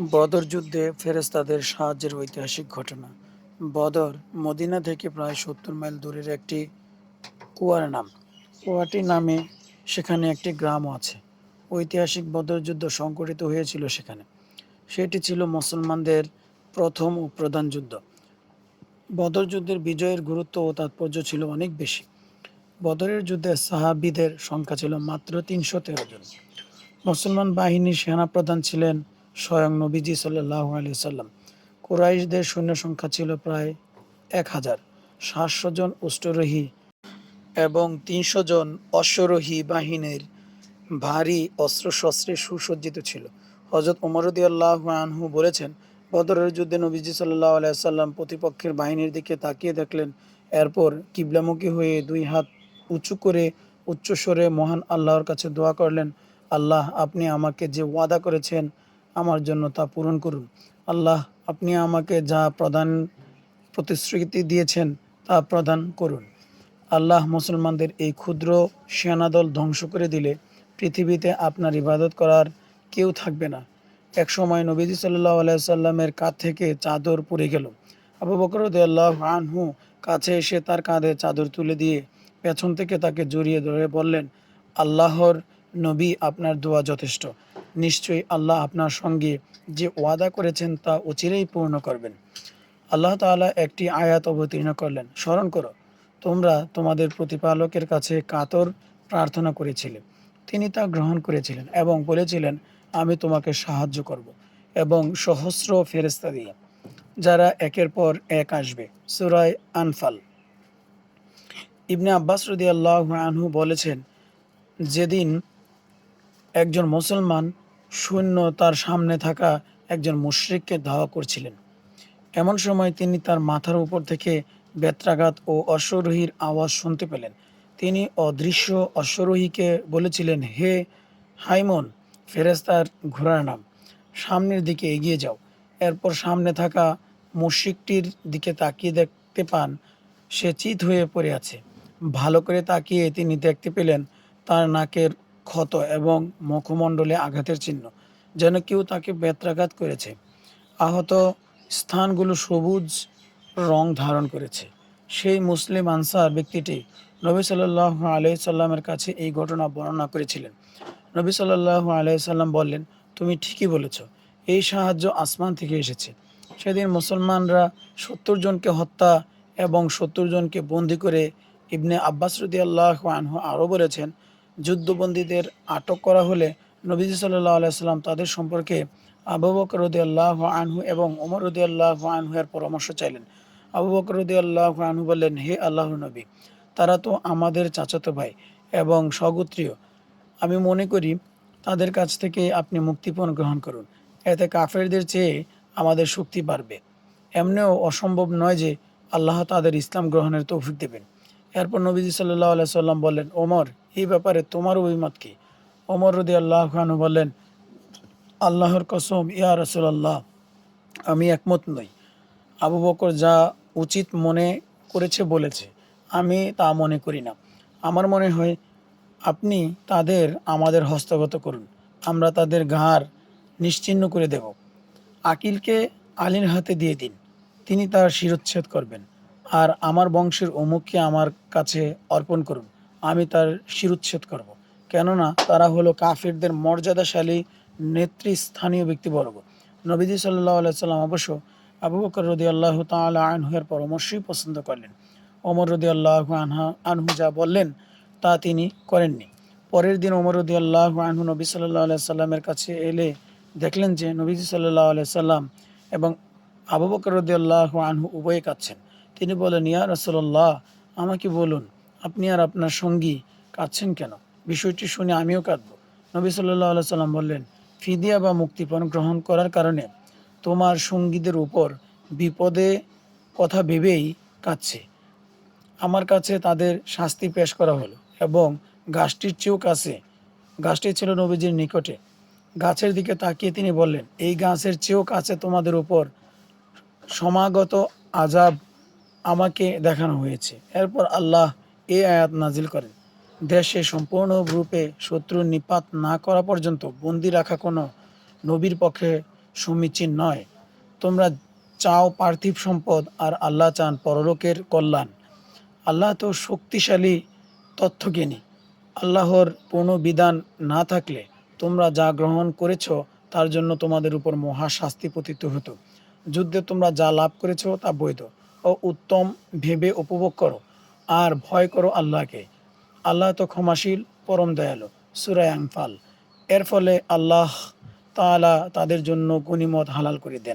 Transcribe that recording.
বদর যুদ্ধে ফেরেস্তাদের সাহায্যের ঐতিহাসিক ঘটনা। বদর মদিনা থেকে প্রায় সত্তর মাইল দূরের একটি কুয়ার নাম। কুয়াটি নামে সেখানে একটি গ্রামও আছে। ঐতিহাসিক বদর যুদ্ধ সংঘটিত হয়েছিল সেখানে। সেটি ছিল মুসলমানদের প্রথম ও প্রধান যুদ্ধ। বদর যুদ্ধের বিজয়ের গুরুত্ব ও তাৎপর্য ছিল অনেক বেশি। বদরের যুদ্ধে সাহাবিদের সংখ্যা ছিল মাত্র তিনশো তেরো জন। মুসলমান বাহিনীর সেনাপ্রধান ছিলেন স্বয়ং নবীজি সাল্লাহ আলি সাল্লাম কুরাইশদের সৈন্য সংখ্যা ছিল প্রায় এক হাজার। সাতশো জন অষ্টরোহী এবং তিনশো জন অশ্বরোহী বাহিনীর ভারী অস্ত্রশস্ত্রে সুসজ্জিত ছিল। হজরত উমরদি আল্লাহ আনহু বলেছেন, বদরের যুদ্ধে নবীজি সাল্লাহ আলাইসাল্লাম প্রতিপক্ষের বাহিনীর দিকে তাকিয়ে দেখলেন, এরপর কিবলামুখী হয়ে দুই হাত উঁচু করে উচ্চস্বরে মহান আল্লাহর কাছে দোয়া করলেন, আল্লাহ, আপনি আমাকে যে ওয়াদা করেছেন আমার জন্য তা পূরণ করুন। আল্লাহ, আপনি আমাকে যা প্রদান প্রতিশ্রুতি দিয়েছেন তা প্রদান করুন। আল্লাহ মুসলমানদের এই ক্ষুদ্র সেনাদল ধ্বংস করে দিলে পৃথিবীতে আপনার ইবাদত করার কেউ থাকবে না। এক সময় নবীজি সাল্লাহ আলাইসাল্লামের কাঁধ থেকে চাদর পড়ে গেল। আবু বকর আল্লাহ আনহু কাছে এসে তার কাঁধে চাদর তুলে দিয়ে পেছন থেকে তাকে জড়িয়ে ধরে বললেন, আল্লাহর নবী আপনার দোয়া যথেষ্ট। নিশ্চয়ই আল্লাহ আপনার সঙ্গে যে ওয়াদা করেছেন তা অচিরেই পূর্ণ করবেন। আল্লাহ তাআলা একটি আয়াত অবতীর্ণ করলেন। স্মরণ করো, তোমরা তোমাদের প্রতিপালকের কাছে কাতর প্রার্থনা করেছিলে। তিনি তা গ্রহণ করেছিলেন এবং বলেছিলেন, আমি তোমাকে সাহায্য করব এবং সহস্র ফেরেস্তা দিয়ে, যারা একের পর এক আসবে। সুরায় আনফাল। ইবনে আব্বাস রদি আল্লাহ আনহু বলেছেন, যেদিন একজন মুসলমান সৈন্য তার সামনে থাকা একজন মুশরিককে ধাওয়া করছিলেন। এমন সময় তিনি তার মাথার উপর থেকে বেত্রাঘাত ও অশ্বরোহীর আওয়াজ শুনতে পেলেন। তিনি অদৃশ্য অশ্বরোহীকে বলেছিলেন, হে হাইমন ফেরেস্তার ঘোড়ার নাম, সামনের দিকে এগিয়ে যাও। এরপর সামনে থাকা মুশিকটির দিকে তাকিয়ে দেখতে পান, সে চিত হয়ে পড়ে আছে। ভালো করে তাকিয়ে তিনি দেখতে পেলেন, তার নাকের ক্ষত এবং মুখমণ্ডলে আঘাতের চিহ্ন, যেন কেউ তাকে বেত্রাঘাত করেছে। আহত স্থানগুলো সবুজ রং ধারণ করেছে। সেই মুসলিম আনসার ব্যক্তিটি নবী সাল্লাহ আলাই সাল্লামের কাছে এই ঘটনা বর্ণনা করেছিলেন। নবী সাল্লাহ আলাই সাল্লাম বললেন, তুমি ঠিকই বলেছ, এই সাহায্য আসমান থেকে এসেছে। সেদিন মুসলমানরা সত্তর জনকে হত্যা এবং সত্তর জনকে বন্দি করে ইবনে আব্বাস রদি আল্লাহ আনহু আরও বলেছেন যুদ্ধবন্দীদের আটক করা হলে নবীজি সাল্লাহ আলাইসাল্লাম তাদের সম্পর্কে আবু বকর রদি আল্লাহ আনহু এবং ওমর রদি আল্লাহ এর পরামর্শ চাইলেন। আবু বকর রদি আল্লাহ আনহু বললেন, হে আল্লাহ নবী, তারা তো আমাদের চাচাতো ভাই এবং স্বগোত্রীয় আমি মনে করি তাদের কাছ থেকে আপনি মুক্তিপণ গ্রহণ করুন। এতে কাফেরদের চেয়ে আমাদের শক্তি বাড়বে। এমনিও অসম্ভব নয় যে আল্লাহ তাদের ইসলাম গ্রহণের তৌফিক দেবেন। এরপর নবীজি সাল্লাহ আলাই সাল্লাম বললেন, ওমর এই ব্যাপারে তোমার অভিমত কি? ওমর রদি আল্লাহ খানু বললেন, আল্লাহর কসম, ইয়া রসুল্লাহ আমি একমত নই। আবু বকর যা উচিত মনে করেছে বলেছে, আমি তা মনে করি না। আমার মনে হয় আপনি তাদের, আমাদের হস্তগত করুন। আমরা তাদের ঘাড় নিশ্চিহ্ন করে দেব। আকিলকে আলীর হাতে দিয়ে দিন। তিনি তার শিরোচ্ছেদ করবেন। আর আমার বংশের অমুককে আমার কাছে অর্পণ করুন। আমি তার শিরুচ্ছেদ করব। কেননা তারা হলো কাফিরদের মর্যাদাশালী নেতৃস্থানীয় ব্যক্তিবর্গ। নবীজি সাল্লাহ আলাইসাল্লাম অবশ্য আবু বকর রদি আল্লাহ তালা আনহুয়ের পরামর্শই পছন্দ করলেন। ওমর রদি আল্লাহ আনহা, আনহু যা বললেন তা তিনি করেননি। পরের দিন ওমর রদি আল্লাহ আনহু নবী সাল্লাহ আলাইসাল্লামের কাছে এলে দেখলেন যে নবীজি সাল্লাহ আলাইসাল্লাম এবং আবু বকর রদি আল্লাহ আনহু উভয়ে কাঁদছেন। তিনি বলেন, ইয়া রসল্লাহ আমাকে বলুন আপনি আর আপনার সঙ্গী কাঁদছেন কেন? বিষয়টি শুনে আমিও কাঁদব। নবী সাল্লাহ সাল্লাম বললেন, ফিদিয়া বা মুক্তিপণ গ্রহণ করার কারণে তোমার সঙ্গীদের উপর বিপদে কথা ভেবেই কাঁদছে। আমার কাছে তাদের শাস্তি পেশ করা হলো এবং গাছটির চেয়েও কাছে গাছটি ছিল নবীজির নিকটে। গাছের দিকে তাকিয়ে তিনি বললেন, এই গাছের চেয়েও কাছে তোমাদের উপর সমাগত আজাব আমাকে দেখানো হয়েছে। এরপর আল্লাহ এই আয়াত নাজিল করেন। দেশে সম্পূর্ণ রূপে শত্রু নিপাত না করা পর্যন্ত বন্দি রাখা কোনো নবীর পক্ষে সমীচীন নয়। তোমরা চাও পার্থিব সম্পদ আর আল্লাহ চান পরলোকের কল্যাণ। আল্লাহ তো শক্তিশালী তথ্যজ্ঞানী। আল্লাহর কোনো বিধান না থাকলে তোমরা যা গ্রহণ করেছ তার জন্য তোমাদের উপর মহা শাস্তি পতিত হতো। যুদ্ধে তোমরা যা লাভ করেছ তা বৈধ। ও উত্তম ভেবে উপভোগ করো। আর ভয় করো আল্লাহকে। আল্লাহ তো ক্ষমাশীল, পরম দয়ালু। সুরায় আংফাল এর ফলে আল্লাহ তালা তাদের জন্য গণিমত হালাল করে দেন।